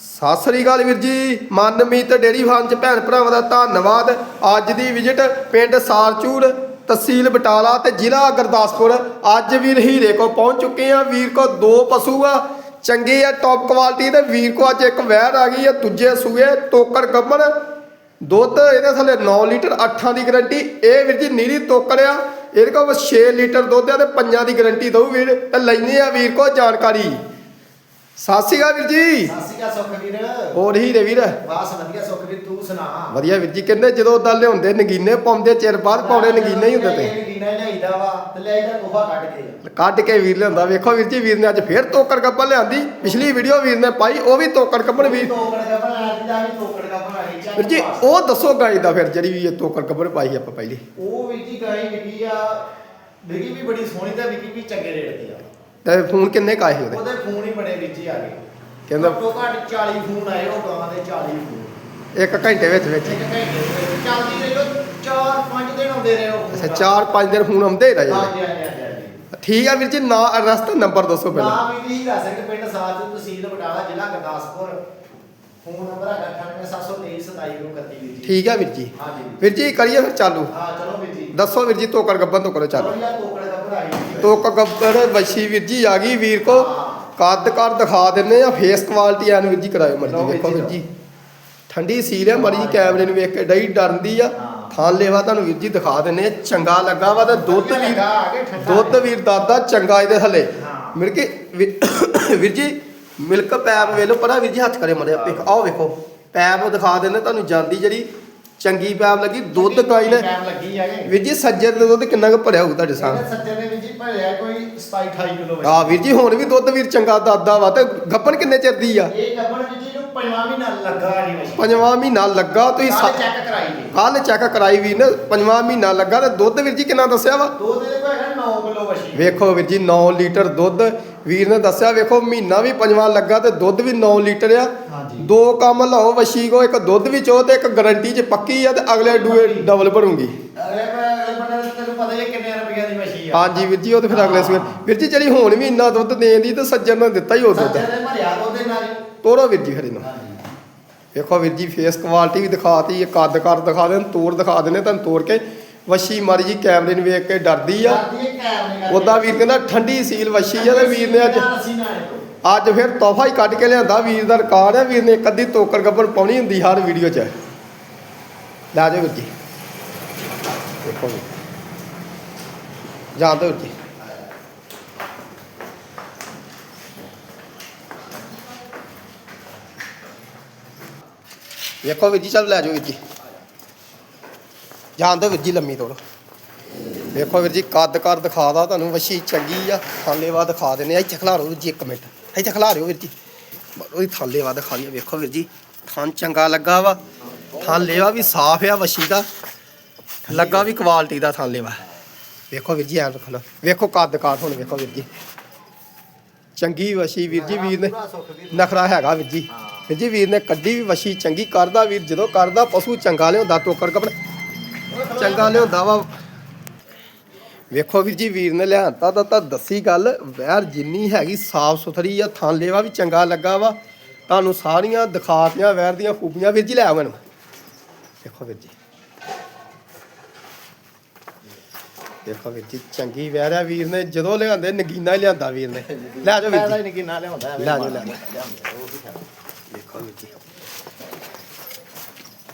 ਸਤਿ ਸ੍ਰੀ ਅਕਾਲ ਵੀਰ ਜੀ Manmeet dairy farm ਚ ਭੈਣ ਭਰਾਵਾਂ ਦਾ ਧੰਨਵਾਦ। ਅੱਜ ਦੀ ਵਿਜ਼ਿਟ ਪਿੰਡ ਸਾਰਚੂੜ ਤਹਿਸੀਲ ਬਟਾਲਾ ਤੇ ਜ਼ਿਲ੍ਹਾ ਗੁਰਦਾਸਪੁਰ। ਅੱਜ ਵੀਰ ਹੀਰੇ ਕੋ ਪਹੁੰਚ ਚੁੱਕੇ ਆ ਵੀਰ ਕੋ ਦੋ ਪਸ਼ੂ ਆ, ਚੰਗੇ ਆ ਟੌਪ ਕੁਆਲਿਟੀ ਤੇ ਵੀਰ ਕੋ ਅੱਜ ਇੱਕ ਵਹਿਰ ਆ ਗਈ ਆ, ਦੂਜੇ ਸੂਏ ਟੋਕਰ ਗੱਬਣ। ਦੁੱਧ ਇਹਦੇ ਥੱਲੇ 9 ਲੀਟਰ 8 ਦੀ ਗਰੰਟੀ ਇਹ ਵੀਰ ਜੀ ਨੀਰੀ ਤੋਕਰ ਆ, ਇਹਦੇ ਕੋਲ 6 ਲੀਟਰ ਦੁੱਧ ਆ ਤੇ ਪੰਜਾਂ ਦੀ ਗਰੰਟੀ ਦਊ ਵੀਰ। ਤੇ ਲੈਣੇ ਆ ਵੀਰ ਕੋ ਜਾਣਕਾਰੀ। ਸਤਿ ਸ਼੍ਰੀ ਅਕਾਲ ਵੀਰ ਜੀ। ਸਤਿ ਸ਼੍ਰੀ ਅਕਾਲ ਸੁਖਵੀਰ ਹੋਰ ਹੀਰੇ ਵੀਰ। ਬਾਸ ਵਧੀਆ ਸੁਖਵੀਰ ਤੂੰ ਸੁਣਾ। ਵਧੀਆ ਵੀਰ ਜੀ ਕਹਿੰਦੇ ਜਦੋਂ ਉਦਾਂ ਲਿਆਉਂਦੇ ਨਗੀਨੇ ਪਾਉਂਦੇ ਚਿਰ ਬਾਅਦ ਪਾਉਣੇ ਨਗੀਨੇ ਹੀ ਹੁੰਦੇ ਤੇ। ਨਗੀਨਾ ਲਿਆਈਦਾ ਵਾ ਤੇ ਲਿਆਈਦਾ ਤੋਹਫਾ ਕੱਢ ਕੇ। ਕੱਢ ਕੇ ਵੀਰ ਲਿਆਂਦਾ ਵੇਖੋ ਵੀਰ ਜੀ ਵੀਰ ਨੇ ਅੱਜ ਫੇਰ ਤੋਕੜ ਕੱਪੜ ਲਿਆਂਦੀ। ਪਿਛਲੀ ਵੀਡੀਓ ਵੀਰ ਨੇ ਪਾਈ ਉਹ ਵੀ ਤੋਕੜ ਕੱਪੜ ਵੀਰ ਤੋਕੜ ਦਾ ਵੀ ਤੋਕੜ ਦਾ ਵੀਰ ਜੀ ਉਹ ਦੱਸੋ ਗਾਈ ਦਾ ਫਿਰ ਜਿਹੜੀ ਵੀ ਇਹ ਤੋਕੜ ਕੱਪੜ ਪਾਈ ਆਪਾਂ ਪਹਿਲੀ। ਉਹ ਵੀ ਜੀ ਗਾਈ ਵਿਕੀ ਆ ਵਿਕੀ ਵੀ ਬੜੀ ਸੋਹਣੀ ਤੇ ਵਿਕੀ ਵੀ ਚੰਗੇ ਰੇਟ ਤੇ ਆ। ਤੇ ਫੋਨ ਕਿੰਨੇ ਕਾਏ ਸੀ ਉਹਦੇ? ਉਹਦੇ ਫੋਨ ਹੀ ਬੜੇ ਵਿੱਚ ਹੀ ਆ ਗਏ। ਕਹਿੰਦਾ- ਘੱਟੋ ਘੱਟ 40 ਫੋਨ ਆਏ ਉਹ ਗਾਂ ਦੇ 40 ਫੋਨ। ਇੱਕ ਘੰਟੇ ਵਿੱਚ ਵਿੱਚ। ਇੱਕ ਘੰਟੇ ਦੇ ਵਿੱਚ। ਚੱਲਦੀ ਰਹੀ ਉਹ 4-5 ਦਿਨ ਆਉਂਦੇ ਰਹੇ ਉਹ। ਅੱਛਾ 4-5 ਦਿਨ ਫੋਨ ਆਉਂਦੇ ਹੀ ਰਹੇ ਠੀਕ ਆ ਵੀਰ ਜੀ ਨਾ ਐਡਰੈਸ ਤੇ ਨੰਬਰ ਦੱਸੋ ਪਹਿਲਾਂ। ਨਾਮ ਵੀ ਜੀ ਦੱਸ ਸਕਦੇ ਪਿੰਡ ਸਾਧ ਤਹਿਸੀਲ ਬਟਾਲਾ ਜ਼ਿਲ੍ਹਾ ਗੁਰਦਾਸਪੁਰ। ਫੋਨ ਨੰਬਰ ਹੈਗਾ 9872272931 ਵੀਰ ਜੀ। ਠੀਕ ਆ ਵੀਰ ਜੀ। ਹਾਂਜੀ। ਵੀਰ ਜੀ ਕਰੀਏ ਫਿਰ ਚਾਲੂ। ਹਾਂ ਚਲੋ ਵੀਰ ਜੀ। ਦੱਸੋ ਵੀਰ ਜੀ ਤੋਕੜ ਗੱਬਨ ਤੋਂ ਕਰੋ ਚਾਲੂ। ਚਲੋ ਯਾਰ ਤੋਕੜ ਦਾ ਭਰਾਈ ਤੋਕ ਗੱਬੜ ਵੱਛੀ ਵੀਰ ਜੀ ਆ ਗਈ ਵੀਰ ਕੋ ਕੱਦ ਕਰ ਦਿਖਾ ਦਿੰਨੇ ਆ ਫੇਸ ਕੁਆਲਿਟੀ ਐਨ ਵੀਰ ਜੀ ਕਰਾਇਓ ਮਰਜ਼ੀ ਵੀਰ ਜੀ, ਵੀਰ ਜੀ। ਠੰਡੀ ਸੀਲ ਆ ਮਰੀ ਜੀ ਕੈਮਰੇ ਨੂੰ ਵੇਖ ਕੇ ਡਈ ਡਰਦੀ ਆ। ਹਾਂ। ਥਾਂ ਲੈਵਾ ਤੁਹਾਨੂੰ ਵੀਰ ਜੀ ਦਿਖਾ ਦਿੰਨੇ ਆ ਚੰਗਾ ਲੱਗਾ ਵਾ ਤੇ ਦੁੱਧ ਵੀ ਲੱਗਾ ਆ ਕੇ ਠੰਡਾ ਦੁੱਧ ਵੀਰ ਦਾਦਾ ਚੰਗਾ ਇਹਦੇ ਥੱਲੇ। ਹਾਂ। ਮਿਲ ਕੇ ਵੀਰ- ਵੀਰ ਜੀ ਮਿਲਕ ਪੈਪ ਵੇਲੋ ਪਰਾ ਵੀਰ ਜੀ ਹੱਥ ਕਰੇ ਇੱਕ ਆਓ ਵੇਖੋ ਪੈਪ ਦਿਖਾ ਦਿੰਨੇ ਤੁਹਾਨੂੰ ਜਾਂਦੀ ਜਿਹੜੀ ਚੰਗੀ ਪੈਪ ਲੱਗੀ ਦੁੱਧ ਗਾਈ ਨੇ ਟਾਈਮ ਲੱਗੀ ਵੀਰ ਜੀ ਸੱਜਰ ਦੇ ਦੁੱਧ ਕਿੰਨਾ ਕੁ ਭਰਿਆ ਹੋਊ ਤੁਹਾਡੇ ਸਾਹਮਣੇ? ਇਹਨੇ ਸੱਜਣ ਨੇ ਵੀਰ ਜੀ ਭਰਿਆ ਕੋਈ 27 28 ਕਿਲੋ ਆ ਵੀਰ ਜੀ ਹੁਣ ਵੀ ਦੁੱਧ ਵੀਰ ਚੰਗਾ ਦਾਦਾ ਵਾ ਤੇ ਗੱਪਣ ਕਿੰਨੇ ਚਿਰ ਦੀ ਆ? ਇਹ ਗੱਬਣ ਵੀਰ ਜੀ ਨੂੰ ਪੰਜਵਾਂ ਮਹੀਨਾ ਲੱਗਾ ਨਹੀਂ ਮਸ਼ੀਨ ਪੰਜਵਾਂ ਮਹੀਨਾ ਲੱਗਾ ਤੁਸੀਂ ਸਾਰੇ ਚੈੱਕ ਕਰਾਈ ਜੀ ਕੱਲ ਚੈੱਕ ਕਰਾਈ ਵੀਰ ਨੇ ਪੰਜਵਾਂ ਮਹੀਨਾ ਲੱਗਾ ਤੇ ਦੁੱਧ ਵੀਰ ਜੀ ਕਿੰਨਾ ਦੱਸਿਆ ਵਾ? ਦੋ ਦੇ ਕੋਈ ਹੈਗਾ 9 ਕਿਲੋ ਮਸ਼ੀਨ ਵੇਖੋ ਵੀਰ ਜੀ 9 ਲੀਟਰ ਦੁੱਧ ਵੀਰ ਨੇ ਦੱਸਿਆ ਵੇਖੋ ਮਹੀਨਾ ਵੀ ਪੰਜਵਾਂ ਲੱਗਾ ਤੇ ਦੁੱਧ ਵੀ 9 ਲੀਟਰ ਆ। ਦੋ ਕੰਮ ਲਾਓ ਵਸ਼ੀ ਕੋ ਇੱਕ ਦੁੱਧ ਵਿੱਚ ਉਹ ਤੇ ਇੱਕ ਗਾਰੰਟੀ 'ਚ ਪੱਕੀ ਆ ਤੇ ਅਗਲੇ ਡੂਏ ਡਬਲ ਭਰੂੰਗੀ ਹਾਂਜੀ ਵੀਰ ਜੀ ਉਹ ਤੇ ਫਿਰ ਅਗਲੇ ਸਵੇਰ ਵੀਰ ਜੀ ਜਿਹੜੀ ਹੁਣ ਵੀ ਇੰਨਾ ਦੁੱਧ ਦੇਣ ਦੀ ਤੇ ਸੱਜਣ ਨੇ ਦਿੱਤਾ ਹੀ ਉਹ ਦੁੱਧ। ਤੋਰੋ ਵੀਰ ਜੀ ਖੜੀ ਨੂੰ। ਵੇਖੋ ਵੀਰ ਜੀ ਫੇਸ ਕੁਆਲਿਟੀ ਵੀ ਦਿਖਾਤੀ ਇਹ ਕੱਦ ਕਰ ਦਿਖਾ ਦੇਣ ਤੋੜ ਦਿਖਾ ਦੇਣੇ ਤੁਹਾਨੂੰ ਤੋੜ ਕੇ ਵਸ਼ੀ ਮਾਰੀ ਜੀ ਕੈਮਰੇ ਨੂੰ ਵੇਖ ਕੇ ਡਰਦੀ ਆ। ਉਦਾਂ ਵੀਰ ਕਹਿੰਦਾ ਠੰਡੀ ਸੀਲ ਵਸ਼ੀ ਆ ਤੇ ਵੀਰ ਨੇ ਅੱਜ। ਅੱਜ ਫਿਰ ਤੋਹਫਾ ਹੀ ਕੱਢ ਕੇ ਲਿਆਂਦਾ ਵੀਰ ਦਾ ਰਿਕਾਰਡ ਹੈ ਵੀਰ ਨੇ ਇੱਕ ਅੱਧੀ ਤੋਕਰ ਗੱਬਰ ਪਾਉਣੀ ਹੁੰਦੀ ਹਰ ਵੀਡੀਓ 'ਚ। ਲੈ ਜਾਓ ਵੀਰ ਜੀ। ਦੇਖੋ ਜੀ। ਵੀਰ ਜੀ। ਵੇਖੋ ਵੀਰ ਜੀ ਚੱਲ ਲੈ ਜਾਓ ਵੀਰ ਜੀ। ਜਾਣ ਦਿਓ ਵੀਰ ਜੀ ਲੰਮੀ ਤੋੜ। ਵੇਖੋ ਵੀਰ ਜੀ, ਕੱਦ ਕਰ ਦਿਖਾਦਾ ਤੁਹਾਨੂੰ ਵਸ਼ੀ ਚੰਗੀ ਆ। ਥਾਲੇਵਾ ਦਿਖਾ ਦਿੰਨੇ ਆ, ਇੱਥੇ ਖਲਾ ਵੀਰ ਜੀ ਇੱਕ ਮਿੰਟ। ਇੱਥੇ ਖਲਾ ਰਿਓ ਵੀਰ ਜੀ। ਉਹਦੀ ਥਾਲੇਵਾ ਦਿਖਾ ਆ। ਵੇਖੋ ਵੀਰ ਜੀ ਥਾਂ ਚੰਗਾ ਲੱਗਾ ਵਾ। ਥਾਲੇਵਾ ਵੀ ਸਾਫ਼ ਆ ਵਸ਼ੀ ਦਾ। ਲੱਗਾ ਵੀ ਕੁਆਲਿਟੀ ਦਾ ਥਾਲੇਵਾ ਵੇਖੋ ਵੀਰ ਜੀ, ਐਂ ਰੱਖਣਾ ਵੇਖੋ ਕੱਦ ਕਾਠ ਹੁਣ, ਵੇਖੋ ਵੀਰ ਜੀ। ਚੰਗੀ ਵਸ਼ੀ ਵੀਰ ਜੀ, ਵੀਰ ਨੇ ਨਖਰਾ ਹੈਗਾ ਵੀਰ ਜੀ। ਵੀਰ ਜੀ, ਵੀਰ ਨੇ ਕੱਢੀ ਵੀ ਵਸ਼ੀ ਚੰਗੀ, ਕਰਦਾ ਵੀਰ ਜਦੋਂ ਕਰਦਾ, ਪਸ਼ੂ ਚੰਗਾ ਲਿਆਉਂਦਾ, ਟੋਕਰ ਕਪੜ। ਚੰਗਾ ਲਿਆਉਂਦਾ ਵਾ। ਵੇਖੋ ਵੀਰ ਜੀ ਵੀਰ ਨੇ ਲਿਆਂਤਾ ਤਾਂ ਤਾਂ ਦੱਸੀ ਗੱਲ। ਵੈਰ ਜਿੰਨੀ ਹੈਗੀ ਸਾਫ਼ ਸੁਥਰੀ ਆ ਥਾਂ ਲੇਵਾ ਵੀ ਚੰਗਾ ਲੱਗਾ ਵਾ। ਤੁਹਾਨੂੰ ਸਾਰੀਆਂ ਦਿਖਾਤੀਆਂ ਵੈਰ ਦੀਆਂ ਖੂਬੀਆਂ ਵੀਰ ਜੀ ਲੈ ਮੈਨੂੰ ਦੇਖੋ ਵੀਰ ਜੀ। ਦੇਖੋ ਵੀਰ ਜੀ ਚੰਗੀ ਵੈਰ ਆ ਵੀਰ ਨੇ। ਜਦੋਂ ਲਿਆਂਦੇ ਨਗੀਨਾ ਹੀ ਲਿਆਂਦਾ ਵੀਰ ਨੇ। ਲੈ ਜਾਓ ਵੀਰ ਜੀ। ਕਿੰਨਾ ਲਿਆਉਂਦਾ ਲੈ ਜਾਓ, ਲੈ ਜਾਓ। ਦੇਖੋ ਵੀਰ ਜੀ।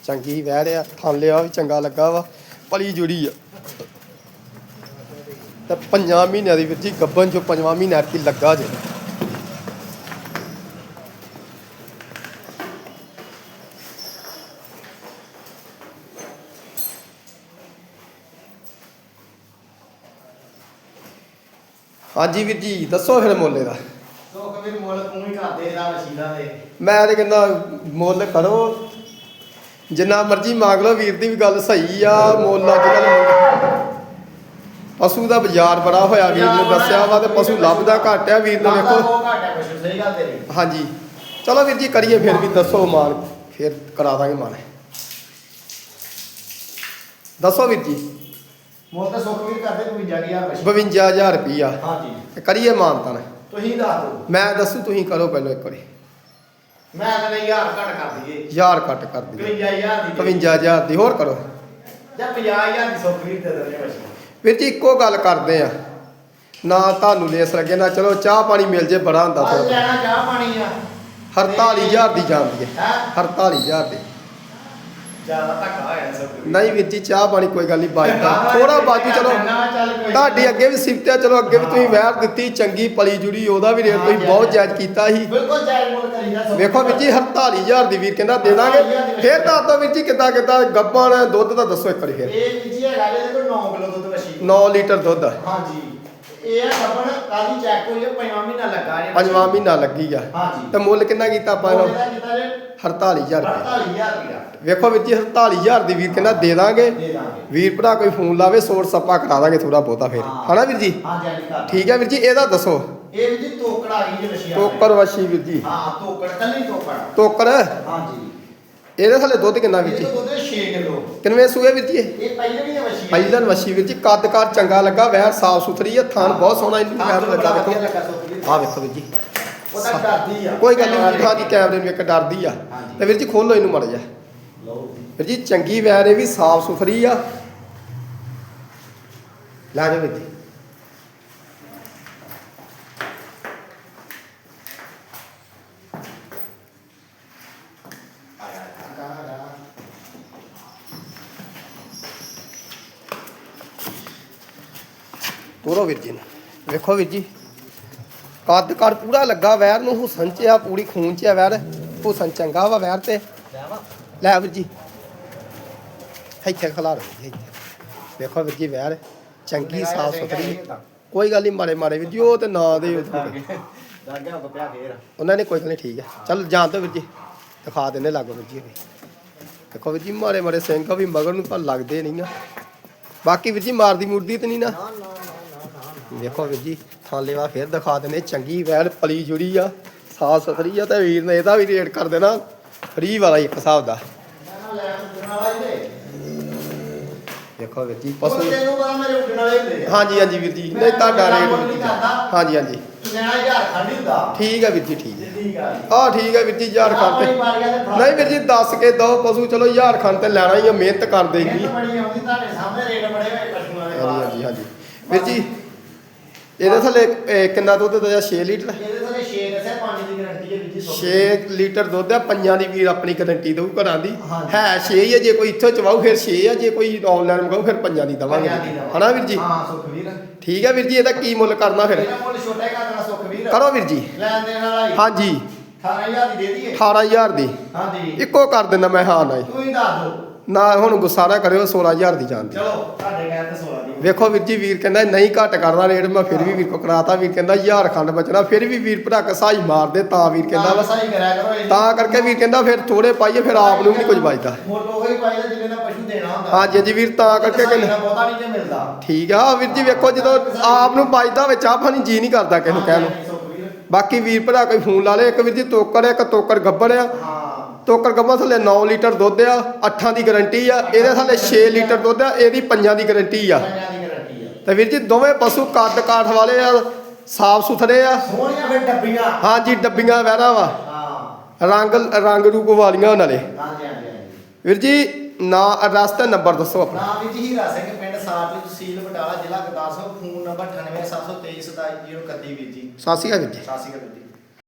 ਚੰਗੀ ਵੈਰ ਆ ਥਾਂ ਲਿਆ ਵੀ ਚੰਗਾ ਲੱਗਾ ਵਾ। ਪਲੀ ਜੁੜੀ ਆ। ਤੇ ਪੰਜਾਂ ਮਹੀਨਿਆਂ ਦੀ ਵੀਰ ਜੀ ਗੱਬਨ ਚੋਂ ਪੰਜਵਾਂ ਮਹੀਨਾ ਕੀ ਲੱਗਾ ਜੇ। ਹਾਂਜੀ ਵੀਰ ਜੀ ਦੱਸੋ ਫਿਰ ਮੋਲੇ ਦਾ ਸੁੱਖ ਵੀਰ ਮੁੱਲ ਤੂੰ ਹੀ ਕਰਦੇ ਇਹਦਾ ਵਸੀਲਾ ਦੇ ਮੈਂ ਤੇ ਕਹਿੰਦਾ ਮੁੱਲ ਕਰੋ। ਜਿੰਨਾ ਮਰਜ਼ੀ ਮੰਗ ਲਓ ਵੀਰ ਦੀ ਵੀ ਗੱਲ ਸਹੀ ਆ ਮੁੱਲ ਅੱਜ ਕੱਲ ਪਸ਼ੂ ਦਾ ਬਾਜ਼ਾਰ ਬੜਾ ਹੋਇਆ ਵੀਰ ਨੇ ਦੱਸਿਆ ਵਾ ਤੇ ਪਸ਼ੂ ਲੱਭਦਾ ਘੱਟ ਆ ਵੀਰ ਨੇ ਵੇਖੋ। ਸਹੀ ਗੱਲ ਤੇਰੀ। ਹਾਂਜੀ। ਚਲੋ ਵੀਰ ਜੀ ਕਰੀਏ ਫਿਰ ਵੀ ਦੱਸੋ ਮਾਨ ਫਿਰ ਕਰਾ ਦਾਂਗੇ ਮਾਨ ਦੱਸੋ ਵੀਰ ਜੀ। ਮੁੱਲ ਤਾਂ ਸੁੱਖ ਵੀਰ ਕਰਦੇ 52000 ਵਸ਼ੀ 52000 ਰੁਪਈਆ। ਹਾਂਜੀ। ਕਰੀਏ ਮਾਨਤਾ ਨੇ ਤੁਸੀਂ ਦੱਸ ਦਿਓ। ਮੈਂ ਦੱਸੂ ਤੁਸੀਂ ਕਰੋ ਪਹਿਲਾਂ ਇੱਕ ਵਾਰੀ। ਮੈਂ ਤਾਂ ਨਹੀਂ ਯਾਰ ਘੱਟ ਕਰ ਦਈਏ। ਹਜ਼ਾਰ ਕੱਟ ਕਰ ਦਿਓ 51000 ਦੀ 55000 ਦੀ ਹੋਰ ਕਰੋ। ਜਾਂ 50000 ਦੀ ਸੌਕਰੀ ਦੇ ਦਿੰਦੇ ਬੱਚੇ। ਵੀਰ ਜੀ ਇੱਕੋ ਗੱਲ ਕਰਦੇ ਆ। ਨਾ ਤੁਹਾਨੂੰ ਲੇਸ ਲੱਗੇ ਨਾ ਚਲੋ ਚਾਹ ਪਾਣੀ ਮਿਲ ਜੇ ਬੜਾ ਹੁੰਦਾ ਅੱਜ ਥੋੜਾ ਲੈਣਾ ਚਾਹ ਪਾਣੀ ਆ। 48000 ਦੀ ਜਾਂਦੀ ਹੈ। ਹੈ 48000 ਦੀ। ਜ਼ਿਆਦਾ ਧੱਕਾ ਹੋਇਆ ਸੌਕਰੀ ਨਹੀਂ ਵੀਰ ਜੀ ਚਾਹ ਪਾਣੀ ਕੋਈ ਗੱਲ ਨਹੀਂ ਬਾਜਦਾ ਥੋੜਾ ਬਾਜੂ ਚਲੋ ਤੁਹਾਡੀ ਅੱਗੇ ਵੀ ਸਿਫਤਿਆ ਚਲੋ ਅੱਗੇ ਵੀ ਤੁਸੀਂ ਵਹਿਰ ਦਿੱਤੀ ਚੰਗੀ ਪਲੀ ਜੁੜੀ ਉਹਦਾ ਵੀ ਰੇਟ ਤੁਸੀਂ ਬਹੁਤ ਜਾਇਜ਼ ਕੀਤਾ ਸੀ। ਬਿਲਕੁਲ ਜਾਇਜ਼ ਮੁੱਲ ਕਰੀਦਾ ਸੌਕਰੀ ਵੇਖੋ ਵੀਰ ਜੀ 48000 ਦੀ ਵੀਰ ਕਹਿੰਦਾ ਦੇ ਦਾਂਗੇ। ਫੇਰ ਦੱਸ ਦੋ ਵੀਰ ਜੀ ਕਿੱਦਾਂ ਕਿੱਦਾਂ ਗੱਬਣ ਦੁੱਧ ਦਾ ਦੱਸੋ ਇੱਕ ਵਾਰੀ ਫੇਰ। ਇਹ ਜੀ ਹੈਗਾ ਇਹਦੇ ਕੋਲ 9 ਕਿਲੋ ਦੁੱਧ ਵਸ਼ੀ 9 ਲੀਟਰ ਦੁੱਧ ਆ। ਹਾਂਜੀ। ਇਹ ਆ ਗੱਬਣ ਚੈੱਕ ਹੋਈ ਹੈ ਪੰਜਵਾਂ ਮਹੀਨਾ ਲੱਗਾ ਜੇ ਪੰਜਵਾਂ ਮਹੀਨਾ ਲੱਗੀ ਆ। ਤੇ ਮੁੱਲ ਕਿੰਨਾ ਕੀਤਾ ਆਪਾਂ ਇਹਦਾ ਦਾ ਕੀਤਾ ਜੇ 48000 ਰੁਪਏ। 48000 ਰੁਪਇਆ। ਵੇਖੋ ਵੀਰ ਜੀ 48000 ਦੀ ਵੀਰ ਕਹਿੰਦਾ ਦੇ ਦਾਂਗੇ। ਦੇ ਦਾਂਗੇ। ਵੀਰ ਭਰਾ ਕੋਈ ਫੋਨ ਲਾਵੇ ਸੋਟ ਸੱਪਾ ਕਰਾ ਦਾਂਗੇ ਥੋੜਾ ਬਹੁਤਾ ਫੇਰ। ਹਾਂ। ਹਨਾ ਵੀਰ ਜੀ? ਹਾਂਜੀ ਹਾਂਜੀ ਕਰ ਠੀਕ ਹੈ ਵੀਰ ਜੀ ਇਹਦਾ ਦੱਸੋ। ਇਹ ਵੀ ਜੀ ਤੋਕੜ ਆ ਗਈ ਜੇ ਵਸ਼ੀ ਟੋਕਰ ਵਸ਼ੀ ਵੀਰ ਜੀ। ਹਾਂ ਤੋਕੜ ਕੱਲੀ ਤੋਕੜ। ਟੋਕਰ ਹਾਂਜੀ। ਇਹਦੇ ਥੱਲੇ ਦੁੱਧ ਕਿੰਨਾ ਵੀਰ ਇਹ ਜੀ? ਤਾਂ ਦੁੱਧ 6 ਕਿਲੋ। ਕਿੰਨਵੇਂ ਸੂਏ ਵੀਰ ਜੀ ਇਹ? ਇਹ ਪਹਿਲੇ ਵੀ ਵਸ਼ੀ ਪਹਿਲਨ ਵਸ਼ੀ ਵੀਰ ਜੀ ਕੱਦ-ਕਾਰ ਚੰਗਾ ਲੱਗਾ ਵੈਰ ਸਾਫ਼ ਸੁਥਰੀ ਹੈ ਥਣ ਬਹੁਤ ਸੋਹਣਾ ਇਹਨੂੰ ਵੈਰ ਲੱਗਾ ਵੇਖੋ। ਆਹ ਵੇਖੋ ਵੀਰ ਜੀ। ਉਹਦਾ ਡਰਦੀ ਆ। ਕੋਈ ਗੱਲ ਨਹੀਂ ਵੀਰ ਜੀ ਕੈਮਰੇ ਨੂੰ ਇੱਕ ਡਰਦੀ ਆ। ਤੇ ਵੀਰ ਜੀ ਖੋਲੋ ਇਹਨੂੰ ਮੜ ਜਾ। ਵੀਰ ਜੀ ਚੰਗੀ ਵੈਰ ਇਹ ਵੀ ਸਾਫ਼ ਸੁਥਰੀ ਆ। ਲੈ ਜਾ ਵੀਰ ਜੀ। ਤੋਰੋ ਵੀਰ ਜੀ ਵੇਖੋ ਵੀਰ ਜੀ। ਕੱਦ ਕਰ ਪੂਰਾ ਲੱਗਾ ਵੈਰ ਨੂੰ ਹੁਸਨ ਚ ਆ ਪੂਰੀ ਖੂਨ ਚ ਆ ਵੈਰ। ਹੁਸਨ ਚੰਗਾ ਵਾ ਵੈਰ ਤੇ। ਲੈ ਵੀਰ ਜੀ। ਇੱਥੇ ਖਲਾ ਰਹੀ ਇੱਥੇ। ਵੇਖੋ ਵੀਰ ਜੀ ਵੈਰ ਚੰਗੀ ਸਾਫ਼ ਸੁਥਰੀ। ਕੋਈ ਗੱਲ ਨਹੀਂ ਮਾਰੇ ਮਾਰੇ ਵੀਰ ਜੀ ਉਹ ਤੇ ਨਾ ਦੇ ਉਹਨਾਂ ਨੇ ਕੋਈ ਗੱਲ ਨਹੀਂ ਠੀਕ ਹੈ ਚੱਲ ਜਾਣ ਦੋ ਵੀਰ ਜੀ। ਦਿਖਾ ਦਿੰਦੇ ਲੱਗੋ ਵੀਰ ਜੀ ਦੇਖੋ ਵੀਰ ਜੀ ਮਾਰੇ ਮਾਰੇ ਸਿੰਘ ਵੀ ਮਗਰ ਨੂੰ ਪਰ ਲੱਗਦੇ ਨਹੀਂ ਆ ਬਾਕੀ ਵੀਰ ਜੀ ਮਾਰਦੀ ਮੁਰਦੀ ਤੇ ਨਹੀਂ ਨਾ ਨਾ। ਨਾ ਨਾ। ਵੇਖੋ ਵੀਰ ਜੀ ਥਾਲੇਵਾ ਫੇਰ ਦਿਖਾ ਦਿੰਦੇ ਚੰਗੀ ਵੈਲ ਪਲੀ ਜੁੜੀ ਆ ਸਾਫ਼ ਸੁਥਰੀ ਆ ਤੇ ਵੀਰ ਨੇ ਇਹਦਾ ਵੀ ਰੇਟ ਕਰ ਦੇਣਾ ਫਰੀ ਵਾਲਾ ਇੱਕ ਹਿਸਾਬ ਦਾ। ਨਾ ਲੈ ਉੱਡਣ ਵਾਲਾ ਹੀ ਦੇ ਵੇਖੋ ਵੀਰ ਜੀ ਪਸੂ ਹਾਂਜੀ ਹਾਂਜੀ ਵੀਰ ਜੀ ਨਹੀਂ ਤੁਹਾਡਾ ਰੇਟ ਹਾਂਜੀ ਹਾਂਜੀ। ਠੀਕ ਹੈ ਵੀਰ ਜੀ ਠੀਕ ਹੈ ਆ ਠੀਕ ਹੈ ਵੀਰ ਜੀ ਯਾਰ ਗਿਆ ਤੇ। ਨਹੀਂ ਵੀਰ ਜੀ ਦੱਸ ਕੇ ਦੋ ਪਸ਼ੂ ਚਲੋ ਯਾਰ ਖੰਡ ਤੇ ਲੈਣਾ ਹੀ ਆ ਮਿਹਨਤ ਕਰਦੇ ਮਿਹਨਤ ਜੀ ਬੜੀ ਆਉਂਦੀ ਤੁਹਾਡੇ ਸਾਹਮਣੇ ਰੇਟ ਬੜੇ ਹੋਏ ਪਸ਼ੂਆਂ ਦੇ ਹਾਂਜੀ ਹਾਂਜੀ ਹਾਂਜੀ। ਵੀਰ ਜੀ ਇਹਦੇ ਥੱਲੇ ਇਹ ਕਿੰਨਾ ਦੁੱਧ ਦਾ 6 ਲੀਟਰ? ਇਹਦੇ ਥੱਲੇ 6 ਦੱਸਿਆ 5 ਦੀ ਗਾਰੰਟੀ ਹੈ ਵੀਰ ਜੀ 6 ਲੀਟਰ ਦੁੱਧ ਆ ਪੰਜਾਂ ਦੀ ਵੀਰ ਆਪਣੀ ਗਾਰੰਟੀ ਦਊ ਘਰਾਂ ਦੀ। ਹੈ 6 ਹੀ ਆ ਜੇ ਕੋਈ ਇੱਥੋਂ ਚਵਾਉ ਫਿਰ 6 ਆ ਜੇ ਕੋਈ ਆਨਲਾਈਨ ਮੰਗਾਉ ਫਿਰ ਪੰਜਾਂ ਦੀ ਦਵਾਂਗੇ। ਹਨਾ ਵੀਰ ਜੀ? ਹਾਂ ਸੁਖਵੀਰ ਠੀਕ ਹੈ ਵੀਰ ਜੀ ਇਹਦਾ ਕੀ ਮੁੱਲ ਕਰਨਾ ਫਿਰ? ਇਹਦਾ ਮੁੱਲ ਛੋਟਾ ਹੀ ਕਰਨਾ ਸੁਖਵੀਰ ਕਰੋ ਵੀਰ ਜੀ। ਲੈਣ ਦੇਣ ਵਾਲਾ ਹੀ। ਹਾਂਜੀ। 18000 ਦੀ ਦੇ ਦਈਏ। 18000 ਦੀ। ਹਾਂਜੀ। ਇੱਕੋ ਕਰ ਦਿੰਦਾ ਮੈਂ ਹਾਂ ਨਾ। ਤੂੰ ਹੀ ਦੱਸ ਦੋ। ਨਾ ਹੁਣ ਗੁੱਸਾ ਨਾ ਕਰਿਓ 16000 ਦੀ ਜਾਂਦੀ। ਚਲੋ ਤੁਹਾਡੇ ਕਹਿਣ ਤੇ 16 ਦੀ। ਵੇਖੋ ਵੀਰ ਜੀ ਵੀਰ ਕਹਿੰਦਾ ਨਹੀਂ ਘੱਟ ਕਰਨਾ ਰੇਟ ਮੈਂ ਫਿਰ ਵੀ ਵੀਰ ਕੋ ਕਰਾਤਾ ਵੀਰ ਕਹਿੰਦਾ ਹਜ਼ਾਰ ਖੰਡ ਬਚਣਾ ਫਿਰ ਵੀ ਵੀਰ ਭਰਾ ਕਸਾਈ ਮਾਰਦੇ ਤਾਂ ਵੀਰ ਕਹਿੰਦਾ ਵਾ। ਸਹੀ ਕਰਿਆ ਕਰੋ ਇਹ। ਤਾਂ ਕਰਕੇ ਵੀਰ ਕਹਿੰਦਾ ਫਿਰ ਥੋੜੇ ਪਾਈਏ ਫਿਰ ਆਪ ਨੂੰ ਵੀ ਨਹੀਂ ਕੁਝ ਬਚਦਾ ਮੁੱਲ ਉਹ ਹੀ ਪਾਈਦਾ ਜਿਹਨੇ ਦਾ ਪਸ਼ੂ ਦੇਣਾ ਹੁੰਦਾ। ਹਾਂਜੀ ਜੀ ਵੀਰ ਤਾਂ ਕਰਕੇ ਕਹਿੰਦਾ। ਬਹੁਤਾ ਨਹੀਂ ਜੇ ਮਿਲਦਾ। ਠੀਕ ਆ ਵੀਰ ਜੀ ਵੇਖੋ ਜਦੋਂ ਆਪ ਨੂੰ ਬਚਦਾ ਵਿੱਚ ਚਾਹ ਪਾਣੀ ਜੀ ਨਹੀਂ ਕਰਦਾ ਕਿਸੇ ਨੂੰ ਕਹਿਣ ਨੂੰ। ਸੁਖਵੀਰ ਬਾਕੀ ਵੀਰ ਭਰਾ ਕੋਈ ਫੋਨ ਲਾ ਲੇ ਇੱਕ ਵੀਰ ਜੀ ਤੋਕਰ ਇੱਕ ਤੋਕਰ ਗੱਬੜ ਆ। ਹਾਂ ਤੋਕਰ ਗੱਬਾ ਥੱਲੇ 9 ਲੀਟਰ ਦੁੱਧ ਆ 8 ਦੀ ਗਾਰੰਟੀ ਆ ਇਹਦੇ ਥੱਲੇ 6 ਲੀਟਰ ਦੁੱਧ ਆ ਇਹਦੀ 5 ਦੀ ਗਾਰੰਟੀ ਆ। ਪੰਜਾਂ ਦੀ ਗਾਰੰਟੀ ਆ। ਤੇ ਵੀਰ ਜੀ ਦੋਵੇਂ ਪਸ਼ੂ ਕੱਦ ਕਾਠ ਵਾਲੇ ਆ ਸਾਫ਼ ਸੁਥਰੇ ਆ। ਸੋਹਣੀਆਂ ਫਿਰ ਡੱਬੀਆਂ। ਹਾਂਜੀ ਡੱਬੀਆਂ ਵਹਿਰਾ ਵਾ। ਹਾਂ। ਰੰਗ ਰੰਗ ਰੂਪ ਵਾਲੀਆਂ ਉਹਨਾਂ ਦੇ। ਹਾਂਜੀ ਹਾਂਜੀ ਹਾਂਜੀ। ਵੀਰ ਜੀ ਨਾ ਐਡਰੈਸ ਤੇ ਨੰਬਰ ਦੱਸੋ ਆਪਣਾ। ਨਾਮ ਵਿੱਚ ਹੀਰਾ ਸਿੰਘ ਪਿੰਡ ਸਾਰਲੀ ਤਹਿਸੀਲ ਬਟਾਲਾ ਜ਼ਿਲ੍ਹਾ ਗੁਰਦਾਸਪੁਰ ਫੋਨ ਨੰਬਰ 9873277031 ਵੀਰ ਜੀ। ਅਕਾਲ ਵੀਰ ਜੀ। ਅਕਾਲ ਵੀਰ ਜੀ।